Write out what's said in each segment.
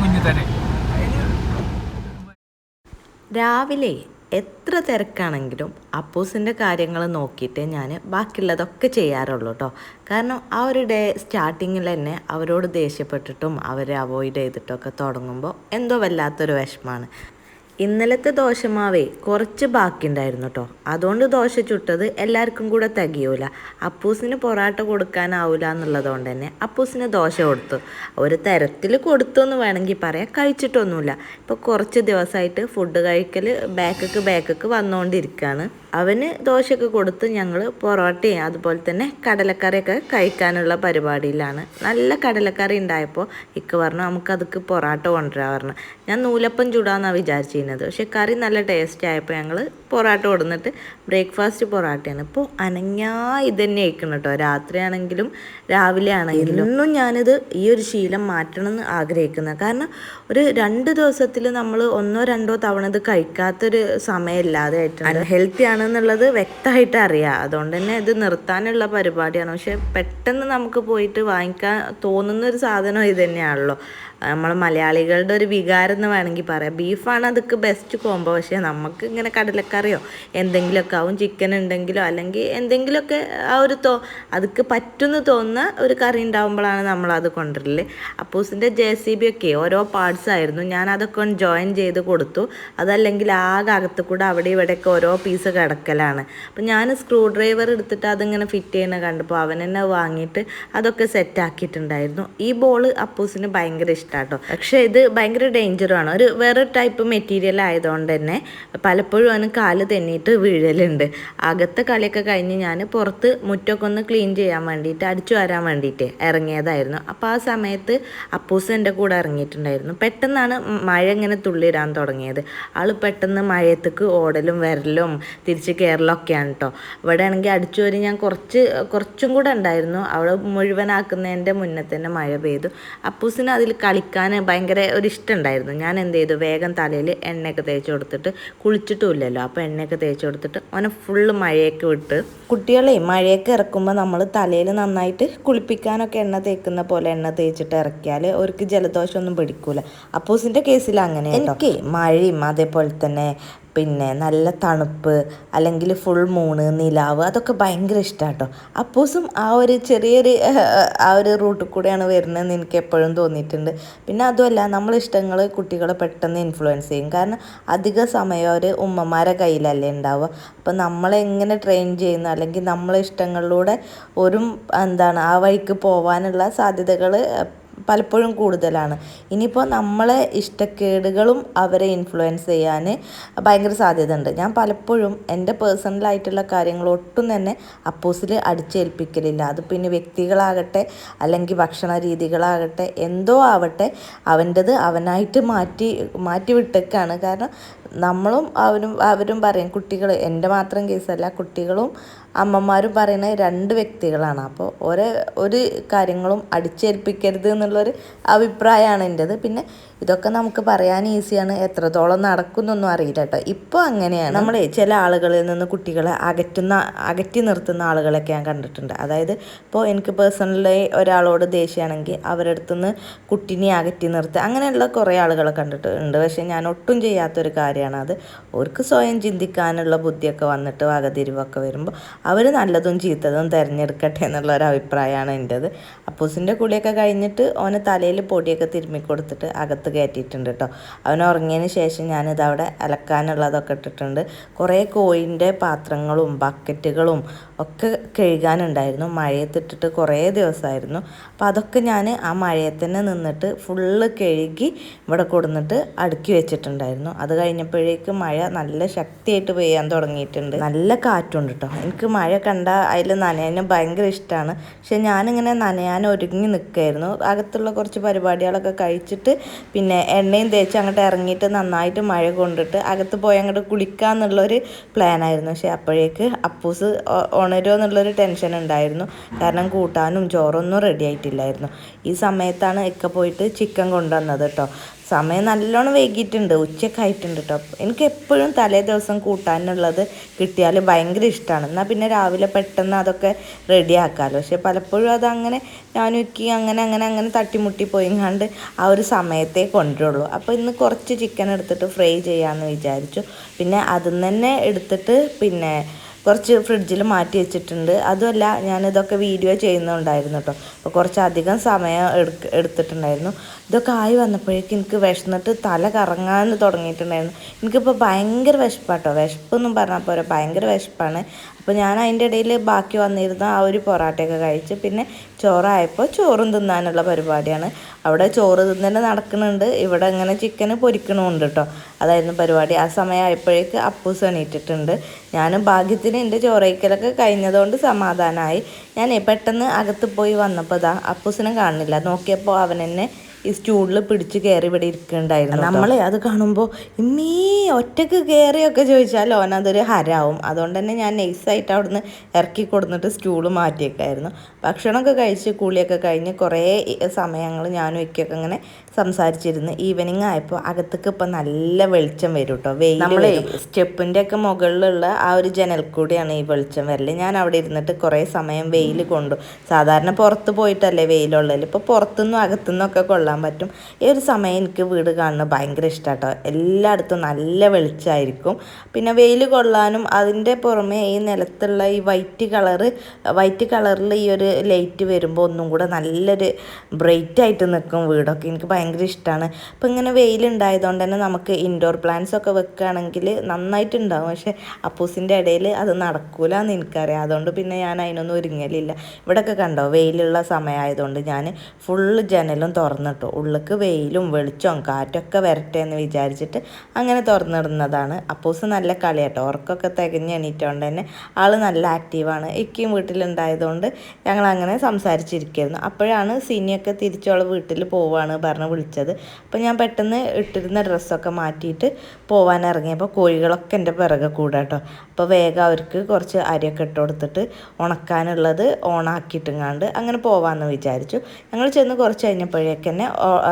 വാങ്ങി തന്നെ. രാവിലെ എത്ര തിരക്കാണെങ്കിലും അപ്പൂസിന്റെ കാര്യങ്ങൾ നോക്കിയിട്ട് ഞാൻ ബാക്കിയുള്ളതൊക്കെ ചെയ്യാറുള്ളൂ കേട്ടോ കാരണം ആ ഒരു ഡേ സ്റ്റാർട്ടിങ്ങിൽ തന്നെ അവരോട് ദേഷ്യപ്പെട്ടിട്ടും അവരെ അവോയ്ഡ് ചെയ്തിട്ടൊക്കെ തുടങ്ങുമ്പോൾ എന്തോ വല്ലാത്തൊരു വിഷമമാണ്. ഇന്നലത്തെ ദോശമാവേ കുറച്ച് ബാക്കിയുണ്ടായിരുന്നു കേട്ടോ അതുകൊണ്ട് ദോശ ചുട്ടത് എല്ലാവർക്കും കൂടെ തികയൂല. അപ്പൂസിന് പൊറാട്ട കൊടുക്കാനാവില്ല എന്നുള്ളതുകൊണ്ട് തന്നെ അപ്പൂസിന് ദോശ കൊടുത്തു. ഒരു തരത്തിൽ കൊടുത്തു എന്ന് വേണമെങ്കിൽ പറയാം. കഴിച്ചിട്ടൊന്നുമില്ല. ഇപ്പോൾ കുറച്ച് ദിവസമായിട്ട് ഫുഡ് കഴിക്കൽ ബാക്കക്ക് ബാക്കക്ക് വന്നുകൊണ്ടിരിക്കുകയാണ്. അവന് ദോശയൊക്കെ കൊടുത്ത് ഞങ്ങൾ പൊറോട്ടയും അതുപോലെ തന്നെ കടലക്കറിയൊക്കെ കഴിക്കാനുള്ള പരിപാടിയിലാണ്. നല്ല കടലക്കറി ഉണ്ടായപ്പോൾ ഇക്ക് പറഞ്ഞു നമുക്കതൊക്കെ പൊറോട്ട കൊണ്ടുവരാൻ പറഞ്ഞു. ഞാൻ നൂലപ്പം ചൂടാന്നാണ് വിചാരിച്ചിരുന്നത്. പക്ഷെ കറി നല്ല ടേസ്റ്റ് ആയപ്പോൾ ഞങ്ങൾ പൊറോട്ട കൊടുന്നിട്ട് ബ്രേക്ക്ഫാസ്റ്റ് പൊറോട്ടയാണ്. ഇപ്പോൾ അനങ്ങാ ഇതന്നെ തന്നെ ആയിരിക്കണം കേട്ടോ. രാത്രിയാണെങ്കിലും രാവിലെ ആണെങ്കിലും ഇന്നും ഞാനിത് ഈ ഒരു ശീലം മാറ്റണം എന്ന് ആഗ്രഹിക്കുന്നത് കാരണം ഒരു രണ്ട് ദിവസത്തിൽ നമ്മൾ ഒന്നോ രണ്ടോ തവണ ഇത് കഴിക്കാത്തൊരു സമയമില്ലാതെ ആയിട്ടുണ്ട്. ഹെൽത്തി ആണെന്നുള്ളത് വ്യക്തമായിട്ട് അറിയാം. അതുകൊണ്ട് തന്നെ ഇത് നിർത്താനുള്ള പരിപാടിയാണ്. പക്ഷേ പെട്ടെന്ന് നമുക്ക് പോയിട്ട് വാങ്ങിക്കാൻ തോന്നുന്ന ഒരു സാധനം ഇത് തന്നെയാണല്ലോ. നമ്മൾ മലയാളികളുടെ ഒരു വികാരം എന്ന് വേണമെങ്കിൽ പറയാം. ബീഫാണ് അതൊക്കെ ബെസ്റ്റ് കോംബോ പക്ഷേ നമുക്ക് ഇങ്ങനെ കടലക്കറിയോ എന്തെങ്കിലുമൊക്കെ ആവും. ചിക്കൻ ഉണ്ടെങ്കിലോ അല്ലെങ്കിൽ എന്തെങ്കിലുമൊക്കെ ആ ഒരു തോ അതൊക്കെ പറ്റുമെന്ന് തോന്നുന്ന ഒരു കറി ഉണ്ടാകുമ്പോഴാണ് നമ്മളത് കൊണ്ടുവരൽ. അപ്പൂസിന്റെ ജെ സി ബി ഒക്കെ ഓരോ പാർട്സ് ആയിരുന്നു. ഞാൻ അതൊക്കെ ഒന്ന് ജോയിൻ ചെയ്ത് കൊടുത്തു. അതല്ലെങ്കിൽ ആകെ അകത്ത് കൂടെ അവിടെ ഇവിടെയൊക്കെ ഓരോ പീസ് കിടക്കലാണ്. അപ്പം ഞാൻ സ്ക്രൂ ഡ്രൈവർ എടുത്തിട്ട് അതിങ്ങനെ ഫിറ്റ് ചെയ്യുന്ന കണ്ടപ്പോൾ അവൻ തന്നെ വാങ്ങിയിട്ട് അതൊക്കെ സെറ്റാക്കിയിട്ടുണ്ടായിരുന്നു ഈ ബോൾ അപ്പൂസിന് ഭയങ്കര ഇഷ്ടമാണ് കേട്ടോ പക്ഷേ ഇത് ഭയങ്കര ഡേഞ്ചറാണ് ഒരു വേറെ ടൈപ്പ് മെറ്റീരിയൽ ആയതുകൊണ്ട് തന്നെ പലപ്പോഴും അവന് കാൽ തന്നിട്ട് വീഴലുണ്ട്. അകത്തെ കളിയൊക്കെ കഴിഞ്ഞ് ഞാൻ പുറത്ത് മുറ്റമൊക്കെ ഒന്ന് ക്ലീൻ ചെയ്യാൻ വേണ്ടിയിട്ട് അടിച്ചു വരാൻ വേണ്ടിയിട്ട് ഇറങ്ങിയതായിരുന്നു. അപ്പോൾ ആ സമയത്ത് അപ്പൂസ് എന്റെ കൂടെ ഇറങ്ങിയിട്ടുണ്ടായിരുന്നു. പെട്ടെന്നാണ് മഴ ഇങ്ങനെ തുള്ളിയിടാൻ തുടങ്ങിയത്. ആൾ പെട്ടെന്ന് മഴയത്തേക്ക് ഓടലും വരലും തിരിച്ച് കയറലൊക്കെയാണ് കേട്ടോ ഇവിടെ ആണെങ്കിൽ അടിച്ചു വരി ഞാൻ കുറച്ച് കുറച്ചും കൂടെ ഉണ്ടായിരുന്നു. അവിടെ മുഴുവനാക്കുന്നതിന്റെ മുന്നേ തന്നെ മഴ പെയ്തു. അപ്പൂസിന് അതിൽ കളിക്കാൻ ഭയങ്കര ഒരു ഇഷ്ടമുണ്ടായിരുന്നു. ഞാൻ എന്ത് ചെയ്തു? വേഗം തലയിൽ എണ്ണയൊക്കെ തേച്ച് കൊടുത്തിട്ട് കുളിച്ചിട്ടുമില്ലല്ലോ. അപ്പോൾ എണ്ണയൊക്കെ തേച്ച് കൊടുത്തിട്ട് അവനെ ഫുള്ള് മഴയൊക്കെ വിട്ട് കുട്ടികളെ മഴയൊക്കെ ഇറക്കുമ്പോൾ നമ്മൾ തലയിൽ നന്നായിട്ട് കുളിപ്പിക്കാനൊക്കെ എണ്ണ തേക്കുന്ന പോലെ എണ്ണ തേച്ചിട്ട് ഇറക്കിയാൽ അവർക്ക് ജലദോഷമൊന്നും പിടിക്കൂല. അപ്പോസിന്റെ കേസിൽ അങ്ങനെ എനിക്ക് മഴയും അതേപോലെ തന്നെ പിന്നെ നല്ല തണുപ്പ് അല്ലെങ്കിൽ ഫുൾ മൂണ് നിലാവ് അതൊക്കെ ഭയങ്കര ഇഷ്ടമാണ് കേട്ടോ അപ്പോസും ആ ഒരു ചെറിയൊരു ആ ഒരു റൂട്ടിൽ കൂടെയാണ് വരുന്നതെന്ന് എനിക്ക് എപ്പോഴും തോന്നിയിട്ടുണ്ട്. പിന്നെ അതുമല്ല നമ്മൾ ഇഷ്ടങ്ങൾ കുട്ടികളെ പെട്ടെന്ന് ഇൻഫ്ലുവൻസ് ചെയ്യും. കാരണം അധിക സമയം അവർ ഉമ്മമാരെ കയ്യിലല്ലേ ഉണ്ടാവുക. അപ്പം നമ്മളെങ്ങനെ ട്രെയിൻ ചെയ്യുന്നു അല്ലെങ്കിൽ നമ്മളെ ഇഷ്ടങ്ങളിലൂടെ ഒരു എന്താണ് ആ വഴിക്ക് പോകാനുള്ള സാധ്യതകൾ പലപ്പോഴും കൂടുതലാണ്. ഇനിയിപ്പോൾ നമ്മളെ ഇഷ്ടക്കേടുകളും അവരെ ഇൻഫ്ലുവൻസ് ചെയ്യാൻ ഭയങ്കര സാധ്യത ഉണ്ട് ഞാൻ പലപ്പോഴും എന്റെ പേഴ്സണലായിട്ടുള്ള കാര്യങ്ങൾ ഒട്ടും തന്നെ അപ്പോസിൽ അടിച്ചേൽപ്പിക്കലില്ല. അത് പിന്നെ വ്യക്തികളാകട്ടെ അല്ലെങ്കിൽ ഭക്ഷണ രീതികളാകട്ടെ എന്തോ ആവട്ടെ അവന്റെത് അവനായിട്ട് മാറ്റി മാറ്റി വിട്ടേക്കാണ് കാരണം നമ്മളും അവരും അവരും പറയും കുട്ടികൾ എന്റെ മാത്രം കേസല്ല കുട്ടികളും അമ്മമാരും പറയുന്ന രണ്ട് വ്യക്തികളാണ്. അപ്പോൾ ഒരേ ഒരു കാര്യങ്ങളും അടിച്ചേൽപ്പിക്കരുത് എന്നുള്ളൊരു അഭിപ്രായമാണ് എന്റെത്. പിന്നെ ഇതൊക്കെ നമുക്ക് പറയാൻ ഈസിയാണ്. എത്രത്തോളം നടക്കുന്നൊന്നും അറിയില്ല കേട്ടോ ഇപ്പോൾ അങ്ങനെയാണ്. നമ്മൾ ചില ആളുകളിൽ നിന്ന് കുട്ടികളെ അകറ്റുന്ന അകറ്റി നിർത്തുന്ന ആളുകളൊക്കെ ഞാൻ കണ്ടിട്ടുണ്ട്. അതായത് ഇപ്പോൾ എനിക്ക് പേഴ്സണലി ഒരാളോട് ദേഷ്യമാണെങ്കിൽ അവരുടെ അടുത്തുനിന്ന് കുട്ടിനെ അകറ്റി നിർത്തുക അങ്ങനെയുള്ള കുറേ ആളുകളെ കണ്ടിട്ടുണ്ട്. പക്ഷേ ഞാൻ ഒട്ടും ചെയ്യാത്തൊരു കാര്യമാണ് അത്. അവർക്ക് സ്വയം ചിന്തിക്കാനുള്ള ബുദ്ധിയൊക്കെ വന്നിട്ട് വകതിരിവൊക്കെ വരുമ്പോൾ അവർ നല്ലതും ചീത്തതും തിരഞ്ഞെടുക്കട്ടെ എന്നുള്ള ഒരു അഭിപ്രായമാണ് എന്റെത് അപ്പൂസിന്റെ കുളിയൊക്കെ കഴിഞ്ഞിട്ട് ഓനെ തലയിൽ പൊടിയൊക്കെ തിരുമ്മി കൊടുത്തിട്ട് അകത്ത് കയറ്റിയിട്ടുണ്ട് കേട്ടോ. അവൻ ഉറങ്ങിയതിന് ശേഷം ഞാനിത് അവിടെ അലക്കാനുള്ളതൊക്കെ ഇട്ടിട്ടുണ്ട്. കുറേ കോഴിന്റെ പാത്രങ്ങളും ബക്കറ്റുകളും ഒക്കെ കഴുകാനുണ്ടായിരുന്നു. മഴയത്തിട്ടിട്ട് കുറേ ദിവസമായിരുന്നു. അപ്പോൾ അതൊക്കെ ഞാൻ ആ മഴയത്തന്നെ നിന്നിട്ട് ഫുള്ള് കഴുകി ഇവിടെ കൊടുന്നിട്ട് അടുക്കി വെച്ചിട്ടുണ്ടായിരുന്നു. അത് കഴിഞ്ഞപ്പോഴേക്ക് മഴ നല്ല ശക്തിയായിട്ട് പെയ്യാൻ തുടങ്ങിയിട്ടുണ്ട്. നല്ല കാറ്റുണ്ട് കേട്ടോ. എനിക്ക് മഴ കണ്ട അതിൽ നനയാനും ഭയങ്കര ഇഷ്ടമാണ്. പക്ഷെ ഞാനിങ്ങനെ നനയാൻ ഒരുങ്ങി നിൽക്കായിരുന്നു അകത്തുള്ള കുറച്ച് പരിപാടികളൊക്കെ കഴിച്ചിട്ട് പിന്നെ എണ്ണയും തേച്ച് അങ്ങോട്ട് ഇറങ്ങിയിട്ട് നന്നായിട്ട് മഴ കൊണ്ടിട്ട് അകത്ത് പോയി അങ്ങോട്ട് കുളിക്കാന്നുള്ളൊരു പ്ലാനായിരുന്നു പക്ഷേ അപ്പോഴേക്ക് അപ്പൂസ് ഉണരുമോ എന്നുള്ളൊരു ടെൻഷൻ ഉണ്ടായിരുന്നു. കാരണം കൂട്ടാനും ചോറൊന്നും റെഡി ആയിട്ടില്ലായിരുന്നു. ഈ സമയത്താണ് ഇക്ക പോയിട്ട് ചിക്കൻ കൊണ്ടുവന്നത് കേട്ടോ സമയം നല്ലോണം വൈകിയിട്ടുണ്ട് ഉച്ചയൊക്കെ ആയിട്ടുണ്ട് കേട്ടോ എനിക്ക് എപ്പോഴും തലേ ദിവസം കൂട്ടാനുള്ളത് കിട്ടിയാൽ ഭയങ്കര ഇഷ്ടമാണ്. എന്നാൽ പിന്നെ രാവിലെ പെട്ടെന്ന് അതൊക്കെ റെഡി ആക്കാമല്ലോ പക്ഷെ പലപ്പോഴും അതങ്ങനെ ഞാനൊക്കെ അങ്ങനെ അങ്ങനെ അങ്ങനെ തട്ടിമുട്ടി പോയിങ്ങാണ്ട് ആ ഒരു സമയത്തേ കൊണ്ടുവരുള്ളൂ. അപ്പോൾ ഇന്ന് കുറച്ച് ചിക്കൻ എടുത്തിട്ട് ഫ്രൈ ചെയ്യാമെന്ന് വിചാരിച്ചു. പിന്നെ അതിൽ തന്നെ എടുത്തിട്ട് പിന്നെ കുറച്ച് ഫ്രിഡ്ജിൽ മാറ്റി വെച്ചിട്ടുണ്ട്. അതുമല്ല ഞാനിതൊക്കെ വീഡിയോ ചെയ്യുന്നുണ്ടായിരുന്നു കേട്ടോ അപ്പോൾ കുറച്ചധികം സമയം എടുക്ക എടുത്തിട്ടുണ്ടായിരുന്നു. ഇതൊക്കെ ആയി വന്നപ്പോഴേക്കും എനിക്ക് വിശന്നിട്ട് തല കറങ്ങാൻ തുടങ്ങിയിട്ടുണ്ടായിരുന്നു. എനിക്കിപ്പോൾ ഭയങ്കര വിശപ്പാട്ടോ. വിശപ്പെന്നും പറഞ്ഞാൽ പോരാ ഭയങ്കര വിശപ്പാണ്. അപ്പോൾ ഞാൻ അതിന്റെ ഇടയിൽ ബാക്കി വന്നിരുന്ന ആ ഒരു പൊറാട്ടയൊക്കെ കഴിച്ച് പിന്നെ ചോറായപ്പോൾ ചോറും തിന്നാനുള്ള പരിപാടിയാണ്. അവിടെ ചോറ് തിന്നൽ നടക്കുന്നുണ്ട്. ഇവിടെ ഇങ്ങനെ ചിക്കൻ പൊരിക്കണമുണ്ട് കേട്ടോ അതായിരുന്നു പരിപാടി. ആ സമയമായപ്പോഴേക്ക് അപ്പൂസ് എണീറ്റിട്ടുണ്ട്. ഞാൻ ഭാഗ്യത്തിന് എന്റെ ചോറയ്ക്കലൊക്കെ കഴിഞ്ഞതുകൊണ്ട് സമാധാനമായി ഞാൻ പെട്ടെന്ന് അകത്ത് പോയി വന്നപ്പോൾ ഇതാ അപ്പൂസിനെ കാണുന്നില്ല. നോക്കിയപ്പോൾ അവൻ എന്നെ ഈ സ്റ്റൂളിൽ പിടിച്ച് കയറി ഇവിടെ ഇരിക്കുന്നുണ്ടായിരുന്നു നമ്മളെ അത് കാണുമ്പോൾ ഇമ്മീ ഒറ്റയ്ക്ക് കയറിയൊക്കെ ചോദിച്ചാൽ ഓനതൊരു ഹരാവും. അതുകൊണ്ട് തന്നെ ഞാൻ നൈസായിട്ട് അവിടുന്ന് ഇറക്കി കൊടുത്തിട്ട് സ്റ്റൂൾ മാറ്റിയേക്കായിരുന്നു. ഭക്ഷണമൊക്കെ കഴിച്ച് കുളിയൊക്കെ കഴിഞ്ഞ് കുറേ സമയങ്ങൾ ഞാനും ഇക്കൊക്കെ ഇങ്ങനെ സംസാരിച്ചിരുന്നു. ഈവനിങ് ആയപ്പോൾ അകത്തേക്ക് ഇപ്പം നല്ല വെളിച്ചം വരും കേട്ടോ വെയിൽ നമ്മൾ സ്റ്റെപ്പിന്റെ ഒക്കെ മുകളിലുള്ള ആ ഒരു ജനൽ കൂടിയാണ് ഈ വെളിച്ചം വരൽ ഞാൻ അവിടെ ഇരുന്നിട്ട് കുറേ സമയം വെയിൽ കൊണ്ടു. സാധാരണ പുറത്ത് പോയിട്ടല്ലേ വെയിലുള്ളതിൽ ഇപ്പോൾ പുറത്തുനിന്നും അകത്തുനിന്നും ഒക്കെ കൊള്ളാൻ പറ്റും. ഈ ഒരു സമയം എനിക്ക് വീട് കാണുന്നത് ഭയങ്കര ഇഷ്ടമാട്ടോ എല്ലായിടത്തും നല്ല വെളിച്ചമായിരിക്കും. പിന്നെ വെയിൽ കൊള്ളാനും അതിന്റെ പുറമെ ഈ നിലത്തുള്ള ഈ വൈറ്റ് കളറ് വൈറ്റ് കളറിൽ ഈ ഒരു ലൈറ്റ് വരുമ്പോൾ ഒന്നും കൂടെ നല്ലൊരു ബ്രൈറ്റ് ആയിട്ട് നിൽക്കും വീടൊക്കെ. എനിക്ക് ഭയങ്കര ഇഷ്ടമാണ് അപ്പം ഇങ്ങനെ വെയിലുണ്ടായതുകൊണ്ട് തന്നെ നമുക്ക് ഇൻഡോർ പ്ലാന്റ്സ് ഒക്കെ വെക്കുകയാണെങ്കിൽ നന്നായിട്ടുണ്ടാവും. പക്ഷേ അപ്പൂസിന്റെ ഇടയിൽ അത് നടക്കൂല എന്ന് എനിക്കറിയാം. അതുകൊണ്ട് പിന്നെ ഞാൻ അതിനൊന്നും ഒരുങ്ങലില്ല. ഇവിടെയൊക്കെ കണ്ടോ? വെയിലുള്ള സമയമായതുകൊണ്ട് ഞാൻ ഫുള്ള് ജനലും തുറന്നിട്ടു. ഉള്ളിക്ക് വെയിലും വെളിച്ചവും കാറ്റൊക്കെ വരട്ടെ എന്ന് വിചാരിച്ചിട്ട് അങ്ങനെ തുറന്നിടുന്നതാണ്. അപ്പൂസ് നല്ല കളിയാട്ടോ. ഉറക്കൊക്കെ തികഞ്ഞ് എണീറ്റോണ്ട് തന്നെ ആൾ നല്ല ആക്റ്റീവാണ്. ഇക്കയും വീട്ടിലുണ്ടായതുകൊണ്ട് ഞങ്ങൾ അങ്ങനെ സംസാരിച്ചിരിക്കുകയായിരുന്നു അപ്പോഴാണ് സിനിയൊക്കെ തിരിച്ചോളെ വീട്ടിൽ പോവാണ് പറഞ്ഞ് വിളിച്ചത്. അപ്പോൾ ഞാൻ പെട്ടെന്ന് ഇട്ടിരുന്ന ഡ്രസ്സൊക്കെ മാറ്റിയിട്ട് പോവാൻ ഇറങ്ങിയപ്പോൾ കോഴികളൊക്കെ എന്റെ പിറകെ കൂടാട്ടോ. അപ്പോൾ വേഗം അവർക്ക് കുറച്ച് അരിയൊക്കെ ഇട്ട് കൊടുത്തിട്ട് ഉണക്കാനുള്ളത് ഓണാക്കിയിട്ടുങ്ങാണ്ട് അങ്ങനെ പോവാമെന്ന് വിചാരിച്ചു. ഞങ്ങൾ ചെന്ന് കുറച്ച് കഴിഞ്ഞപ്പോഴേക്ക് തന്നെ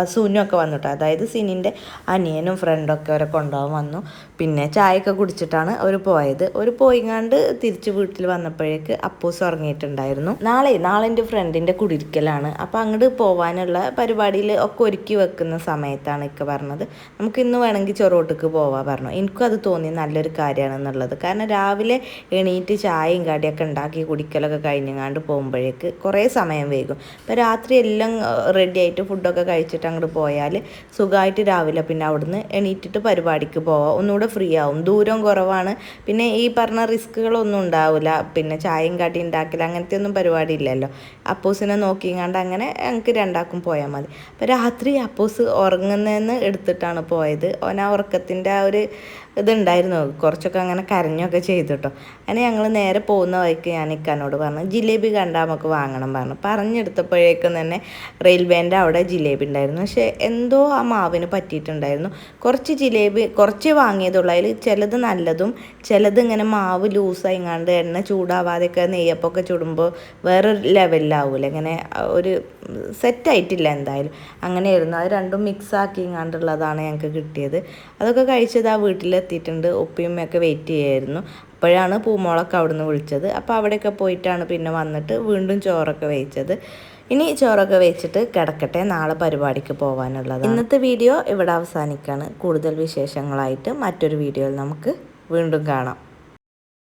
സൂനൊക്കെ വന്നിട്ടോ അതായത് സിനിന്റെ അനിയനും ഫ്രണ്ടൊക്കെ അവരെ കൊണ്ടുപോകാൻ വന്നു. പിന്നെ ചായയൊക്കെ കുടിച്ചിട്ടാണ് അവർ പോയത്. ഒരു പോയിങ്ങാണ്ട് തിരിച്ച് വീട്ടിൽ വന്നപ്പോഴേക്ക് അപ്പൂസ് ഉറങ്ങിയിട്ടുണ്ടായിരുന്നു. നാളെ നാളെ എന്റെ ഫ്രണ്ടിന്റെ കുടിരിക്കലാണ്. അപ്പോൾ അങ്ങോട്ട് പോകാനുള്ള പരിപാടിയിൽ ഒക്കെ ഒരുക്കി വെക്കുന്ന സമയത്താണ് ഇക്ക പറഞ്ഞത്. നമുക്ക് ഇന്ന് വേണമെങ്കിൽ ചൊറോട്ടിക്ക് പോവാ പറഞ്ഞു. എനിക്കും അത് തോന്നി നല്ലൊരു കാര്യമാണെന്നുള്ളത്. കാരണം രാവിലെ എണീറ്റ് ചായയും കടിയൊക്കെ ഉണ്ടാക്കി കുടിക്കലൊക്കെ കഴിഞ്ഞങ്ങാണ്ട് പോകുമ്പോഴേക്ക് കുറേ സമയം വൈകും. അപ്പോൾ രാത്രി എല്ലാം റെഡി ആയിട്ട് ഫുഡൊക്കെ കഴിച്ചിട്ട് അങ്ങോട്ട് പോയാൽ സുഖമായിട്ട് രാവിലെ പിന്നെ അവിടുന്ന് എണീറ്റിട്ട് പരിപാടിക്ക് പോവാം. ഒന്നുകൂടെ ഫ്രീ ആവും ദൂരം കുറവാണ്. പിന്നെ ഈ പറഞ്ഞ റിസ്കുകളൊന്നും ഉണ്ടാവില്ല. പിന്നെ ചായയും കാട്ടി ഉണ്ടാക്കില്ല അങ്ങനത്തെ ഒന്നും പരിപാടി ഇല്ലല്ലോ. അപ്പോസിനെ നോക്കിങ്ങാണ്ട് അങ്ങനെ ഞങ്ങൾക്ക് രണ്ടാക്കും പോയാൽ മതി. അപ്പോൾ രാത്രി അപ്പോസ് ഉറങ്ങുന്നതെന്ന് എടുത്തിട്ടാണ് പോയത്. ഓൻ ആ ഉറക്കത്തിന്റെ ആ ഒരു ഇതുണ്ടായിരുന്നു. കുറച്ചൊക്കെ അങ്ങനെ കരഞ്ഞൊക്കെ ചെയ്തു കേട്ടോ അങ്ങനെ ഞങ്ങൾ നേരെ പോകുന്ന വഴിക്ക് ഞാൻ ഇക്കാനോട് പറഞ്ഞു ജിലേബി കണ്ടാൽ നമുക്ക് വാങ്ങണം പറഞ്ഞു. പറഞ്ഞെടുത്തപ്പോഴേക്കും തന്നെ റെയിൽവേന്റെ അവിടെ ജിലേബി ഉണ്ടായിരുന്നു. പക്ഷേ എന്തോ ആ മാവിന് പറ്റിയിട്ടുണ്ടായിരുന്നു. കുറച്ച് ജിലേബി കുറച്ച് വാങ്ങിയതുള്ളൂ. അതിൽ ചിലത് നല്ലതും ചിലത് ഇങ്ങനെ മാവ് ലൂസായി കണ്ട് എണ്ണ ചൂടാവാതെയൊക്കെ നെയ്യപ്പൊക്കെ ചുടുമ്പോൾ വേറൊരു ലെവലിലാവൂല. ഇങ്ങനെ ഒരു സെറ്റായിട്ടില്ല എന്തായാലും. അങ്ങനെയായിരുന്നു. അത് രണ്ടും മിക്സ് ആക്കി കണ്ടുള്ളതാണ് ഞങ്ങൾക്ക് കിട്ടിയത്. അതൊക്കെ കഴിച്ചത് ആ വീട്ടിലെത്തിയിട്ടുണ്ട് ഉപ്പയുമ്മയൊക്കെ വെയിറ്റ് ചെയ്യായിരുന്നു. അപ്പോഴാണ് പൂമോളൊക്കെ അവിടുന്ന് വിളിച്ചത്. അപ്പോൾ അവിടെയൊക്കെ പോയിട്ടാണ് പിന്നെ വന്നിട്ട് വീണ്ടും ചോറൊക്കെ വെയിച്ചത്. ഇനി ചോറൊക്കെ വെച്ചിട്ട് കിടക്കട്ടെ. നാളെ പരിപാടിക്ക് പോകാനുള്ളത് ഇന്നത്തെ വീഡിയോ ഇവിടെ അവസാനിക്കുകയാണ് കൂടുതൽ വിശേഷങ്ങളായിട്ട് മറ്റൊരു വീഡിയോയിൽ നമുക്ക് വീണ്ടും കാണാം.